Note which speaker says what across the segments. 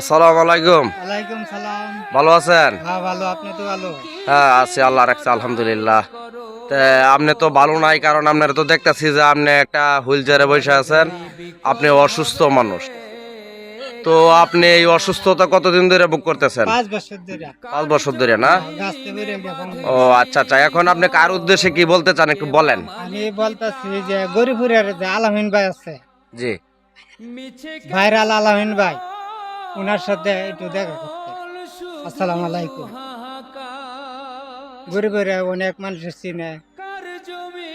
Speaker 1: আসসালামু আলাইকুম।
Speaker 2: ওয়ালাইকুম সালাম।
Speaker 1: ভালো আছেন?
Speaker 2: হ্যাঁ ভালো আপনি তো ভালো।
Speaker 1: হ্যাঁ আছি আল্লাহ রাখছে আলহামদুলিল্লাহ। তে আপনি তো ভালো নাই কারণ আপনার তো দেখতেছি যে আপনি একটা হুইল চেয়ারে বসে আছেন। আপনি অসুস্থ মানুষ। তো আপনি এই অসুস্থতা কতদিন ধরে বুক করতেছেন?
Speaker 2: পাঁচ বছর ধরে।
Speaker 1: পাঁচ বছর ধরে না? ও আচ্ছা আচ্ছা এখন আপনি কার উদ্দেশ্যে কি বলতে চান একটু বলেন।
Speaker 2: আমি বলতেছি যে গরিপুরের যে আলামিন ভাই আছে
Speaker 1: জি।
Speaker 2: ভাইরাল আলামিন ভাই। ওনার সাথে একটু দেখা করতে আসসালামু আলাইকুম। গরিবের অনেক মানুষের চিনে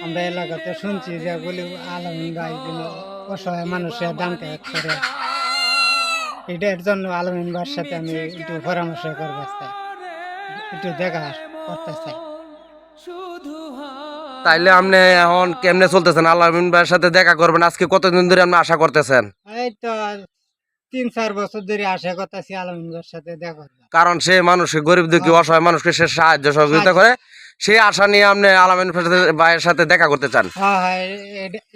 Speaker 2: আমরা এলাকাতে শুনছি যে বলি আলামিন ভাই অসহায় মানুষের দান ত্যাগ করে। এটার জন্য আলামিন ভাইয়ের সাথে আমি একটু পরামর্শ চাই একটু দেখা করতে চাই।
Speaker 1: তাইলে আপনি এখন কেমনে চলতেছেন? আল্লাহমিন ভাইয়ের সাথে দেখা করবেন। আজকে কতদিন ধরে আপনি আশা করতেছেন?
Speaker 2: এই তো তিন চার বছর ধরে আশা করতেছি আলামিন ভাইয়ের সাথে দেখা
Speaker 1: কারণ সে মানুষকে গরিব দুঃখী অসহায় মানুষকে সে সাহায্য সহযোগিতা করে। সেই আশা নিয়ে আপনি আলামিন ভাইয়ের সাথে দেখা করতে চান।
Speaker 2: হ্যাঁ হ্যাঁ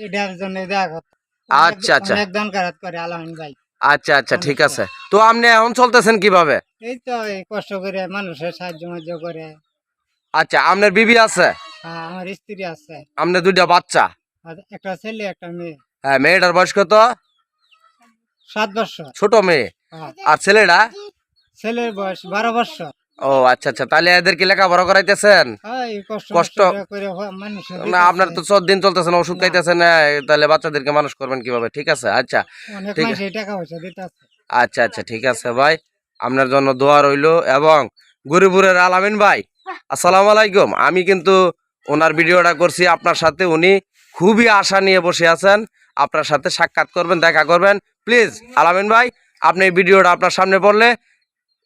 Speaker 2: এটার জন্য দেখা করতে
Speaker 1: আচ্ছা, আচ্ছা।
Speaker 2: অনেক দান কারাত করে আলামিন ভাই।
Speaker 1: আচ্ছা আচ্ছা ঠিক আছে। তো আপনি এখন চলতেছেন কীভাবে?
Speaker 2: এই তো কষ্ট করে মানুষের সাহায্য করে।
Speaker 1: আচ্ছা আপনার বিবি আছে?
Speaker 2: হ্যাঁ, আমার স্ত্রী আছে।
Speaker 1: আপনার দুইটা বাচ্চা?
Speaker 2: একটা ছেলে একটা মেয়ে।
Speaker 1: হ্যাঁ মেয়েটার বয়স কত?
Speaker 2: সাত বছর।
Speaker 1: ছোট মেয়ে?
Speaker 2: হ্যাঁ,
Speaker 1: আর ছেলেটা?
Speaker 2: ছেলের বয়স বারো বছর।
Speaker 1: ও আচ্ছা আচ্ছা তাহলে এদেরকে লেখাপড়া করাইতেছেন?
Speaker 2: হ্যাঁ, কষ্ট
Speaker 1: না আপনার তো চোদ্দ দিন চলতেছে না ওষুধ খাইতেছেন তাহলে বাচ্চাদেরকে মানুষ করবেন কীভাবে? ঠিক আছে আচ্ছা। ঠিক
Speaker 2: আছে
Speaker 1: আচ্ছা আচ্ছা ঠিক আছে ভাই। আপনার জন্য দোয়া রইল এবং গরিপুরের আলামিন ভাই আসসালামু আলাইকুম। আমি কিন্তু ওনার ভিডিওটা করছি আপনার সাথে। উনি খুবই আশা নিয়ে বসে আছেন। আপনার সাথে সাক্ষাৎ করবেন, দেখা করবেন। প্লিজ, আলামিন ভাই, আপনি এই ভিডিওটা আপনার সামনে পড়লে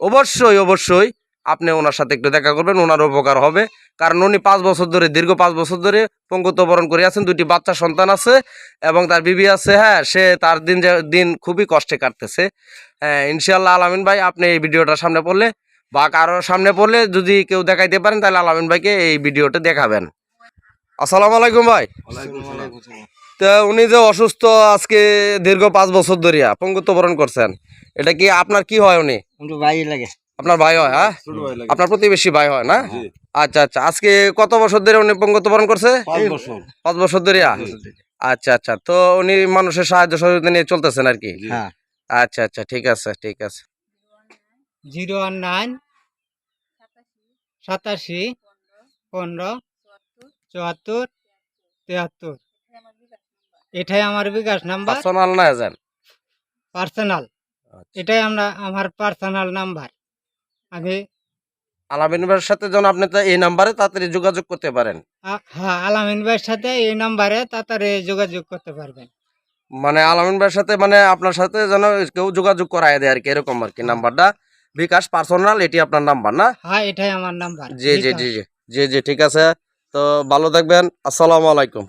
Speaker 1: অবশ্যই অবশ্যই আপনি ওনার সাথে একটু দেখা করবেন। ওনার উপকার হবে। কারণ উনি পাঁচ বছর ধরে, দীর্ঘ পাঁচ বছর ধরে পঙ্গুত্ব বরণ করে আছেন। দুটি বাচ্চা সন্তান আছে এবং তার বিবি আছে। হ্যাঁ সে তার দিন দিন খুবই কষ্টে কাটতেছে। হ্যাঁ ইনশাল্লাহ আলামিন ভাই, আপনি এই ভিডিওটা সামনে পড়লে বা কারও সামনে পড়লে যদি কেউ দেখাইতে পারেন তাহলে আলামিন ভাইকে এই ভিডিওটা দেখাবেন। আসসালামু আলাইকুম ভাই। তো উনি যে অসুস্থ আজকে দীর্ঘ পাঁচ বছর ধরিয়া পঙ্গুত্ব বরণ করছেন এটা কি আপনার কি হয় উনি?
Speaker 2: ভাই লাগে।
Speaker 1: আপনার ভাই হয় হ্যাঁ? আপনার প্রতিবেশী ভাই হয় না? আচ্ছা আচ্ছা। আজকে কত বছর ধরে উনি পঙ্গুত্ব বরণ করছে? পাঁচ বছর। ধরিয়া? আচ্ছা আচ্ছা। তো উনি মানুষের সাহায্য সহযোগিতা নিয়ে চলতেছেন আর কি?
Speaker 2: হ্যাঁ।
Speaker 1: আচ্ছা আচ্ছা। ঠিক আছে ঠিক আছে।
Speaker 2: Zero one nine? সাতাশি। পনেরো। চুয়াত্তর। তিয়াত্তর। এটাই আমার বিকাশ নাম্বার।
Speaker 1: পার্সোনাল না
Speaker 2: পার্সোনাল। এটাই আমরা আমার পার্সোনাল নাম্বার। আমি
Speaker 1: আলামিন ভাইয়ের সাথে যেন আপনি তা এই নাম্বারে তাড়াতাড়ি যোগাযোগ করতে পারেন।
Speaker 2: হ্যাঁ আলামিন ভাইয়ের সাথে এই নাম্বারে তাড়াতাড়ি যোগাযোগ করতে পারবেন।
Speaker 1: মানে আলামিন ভাইয়ের সাথে মানে আপনার সাথে যেন কেউ যোগাযোগ করায় দেয় আর কি এরকম আর কি নাম্বারটা। বিকাশ পার্সোনাল এটি আপনার নাম্বার না?
Speaker 2: হ্যাঁ এটাই আমার নাম্বার
Speaker 1: জি জি জি জি জি জি ঠিক আছে। তো ভালো থাকবেন। আসসালামু আলাইকুম।